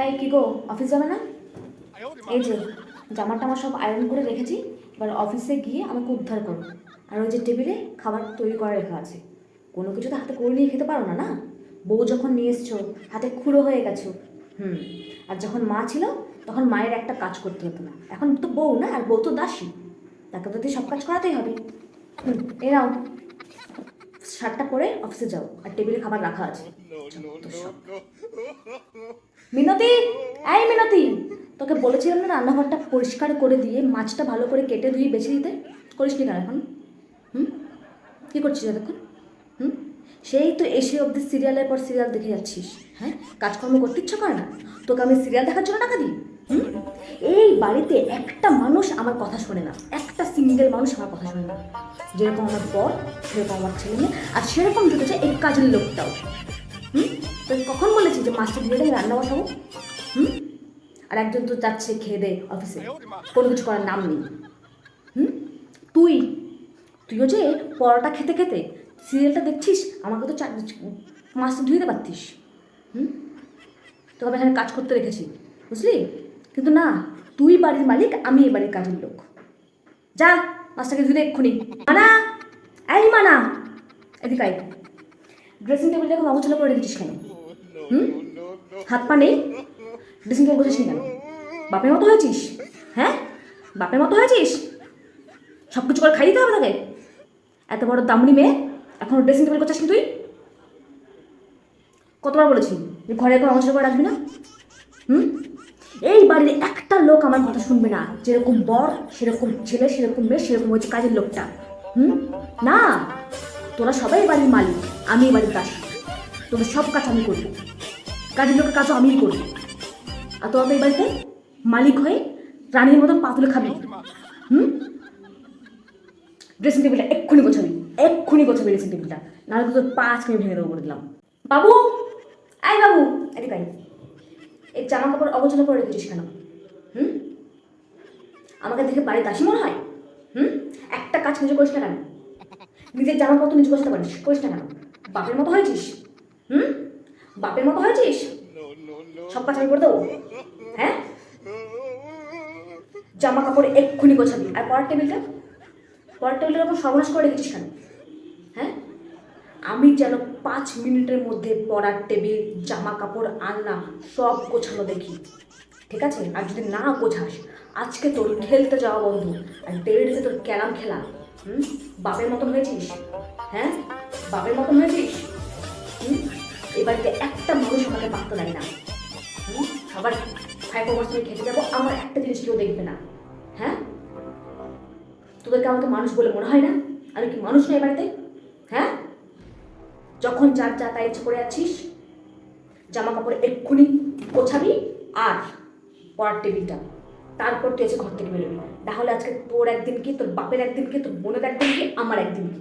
এই, কি গো, অফিস যাবে না? এই যে, জামা টামা সব আয়রন করে রেখেছি, এবার অফিসে গিয়ে আমাকে উদ্ধার করো। আর ওই যে টেবিলে খাবার তৈরি করে রাখা আছে। কোনো কিছু তো হাতে করে নিয়ে খেতে পারো না না? বউ যখন নিয়ে এসছো, হাতে খুঁড়ো হয়ে গেছো। হুম, আর যখন মা ছিল, তখন মায়ের একটা কাজ করতে হতো না। এখন তো বউ না, আর বউ তো দাসী। তাকে তো সব কাজ করাতেই হবে। হুম এ নাও। শার্টটা পরে অফিসে যাও, আর টেবিলে খাবার রাখা আছে। মিনতি? এই মিনতি, তোকে বলেছিলাম না রান্নাঘরটা পরিষ্কার করে দিয়ে মাছটা ভালো করে কেটে ধুয়ে বেছে দিতে? করিস নি কেন এখন? হুম? কী করছিস এতক্ষণ? হুম? সেই তো এসে অবধি সিরিয়ালের পর সিরিয়াল দেখে যাচ্ছিস। হ্যাঁ? কাজকর্ম করতে ইচ্ছা করে না? তোকে আমি সিরিয়াল দেখার জন্য টাকা দিই? হুম? এই বাড়িতে একটা মানুষ আমার কথা শোনে না। একটা সিঙ্গেল মানুষ আমার কথা শোনে না। যেরকম আমার বর, সেরকম আমার ছেলে মেয়ে, আর সেরকম ঢুকেছে এই কাজের লোকটাও। তোকে কখন বলেছি যে মাছটা ধুয়ে রান্না বসাবো হুম? আর একজন তো যাচ্ছে খেয়ে দে অফিসে। কোনো কিছু করার নাম নেই। হুম? তুই, তুইও যে পরোটা খেতে খেতে সিরিয়ালটা দেখছিস, আমাকে তো মাছটা ধুয়ে পারতিস। হুম? তোকে আমি এখানে কাজ করতে রেখেছি, বুঝলি? কিন্তু না, তুই বাড়ির মালিক, আমি এই বাড়ির কাজের লোক। যা, মাছটাকে ধুয়ে এক্ষুনি। মানা! এই মানা! এদিকে ড্রেসিং টেবিলটা এখন অগোছালো করে রেখেছিস কেন? হুম? হাত পা নেই? ড্রেসিং টেবিল বসেছিস কেন? বাপের মতো হয়েছিস? হ্যাঁ? বাপের মতো হয়েছিস? সব কিছু করে খাই দিতে হবে তোকে? এত বড় দামড়ি মেয়ে, এখন ড্রেসিং টেবিল করছিস তুই? কতবার বলেছি যে ঘরে এখন অগোছালো করে রাখবি না? হুম? এই বাড়ির একটা লোক আমার কথা শুনবে না। যেরকম বর, সেরকম ছেলে, সেরকম মেয়ে, সেরকম হচ্ছে কাজের লোকটা। হুম? না, তোরা সবাই বাড়ির মালিক, আমি এই বাড়ির দাসী। তোদের সব কাজ আমি করব। কাজের লোকের কাজও আমিই করব। আর তো এই বাড়িতে মালিক হয়ে রানীর মতন পা তুলে খাবি। হুম? ড্রেসিং টেবিলটা এক্ষুনি গোছাবি এক্ষুনি গোছাবি ড্রেসিং টেবিলটা নাহলে তো তোর পা আজকে আমি ভেঙে দেবো করে দিলাম। বাবু! আয় বাবু! এদিকে এই জামা কাপড় অগোছালো করে রেখেছিস কেন? হুম? আমাকে দেখে বাড়ির দাসী মনে হয়? হুম? একটা কাজ নিজে করিস না কেন? নিজের জামা কাপড় নিজে গোছাতে পারিস, করিস না কেন? বাপের মতো হয়েছিস? বাপের মতো হয়েছিস? সব কাজ আমি করে দেবো। হ্যাঁ? জামা কাপড় এক্ষুনি গোছাবি। আর পড়ার টেবিলটা? পড়ার টেবিলের ওপর সর্বনাশ করে রেখেছিস কেন? হ্যাঁ? আমি যেন পাঁচ মিনিটের মধ্যে পড়ার টেবিল জামা কাপড় আনলাম সব গোছানো দেখি। ঠিক আছে? আর যদি না গোছাস আজকে তোর খেলতে যাওয়া বন্ধু। আর টেবিলেতে তোর ক্যারাম খেলা। হুম? বাপের মতন হয়েছিস? হ্যাঁ? বাপের মতন হয়েছিস? হুম? বাড়িতে একটা মানুষ আমাকে পাত্তা দেয় না। সবার ফাইভ সঙ্গে খেতে যাব, আমার একটা জিনিস কেউ দেখবে না। হ্যাঁ? তোদেরকে আমাকে মানুষ বলে মনে হয় না? আমি কি মানুষ নয় বাড়িতে? হ্যাঁ? যখন যার যা তাই ইচ্ছে করে আছিস জামা কাপড় এক্ষুনি গোছাবি আর পড়ার টেবিলটা। তারপর তুই এসে ঘর থেকে বেরোবি। তাহলে আজকে তোর একদিন কি, তোর বাপের একদিন কি, তোর বোনের একদিন কি, আমার একদিন কি?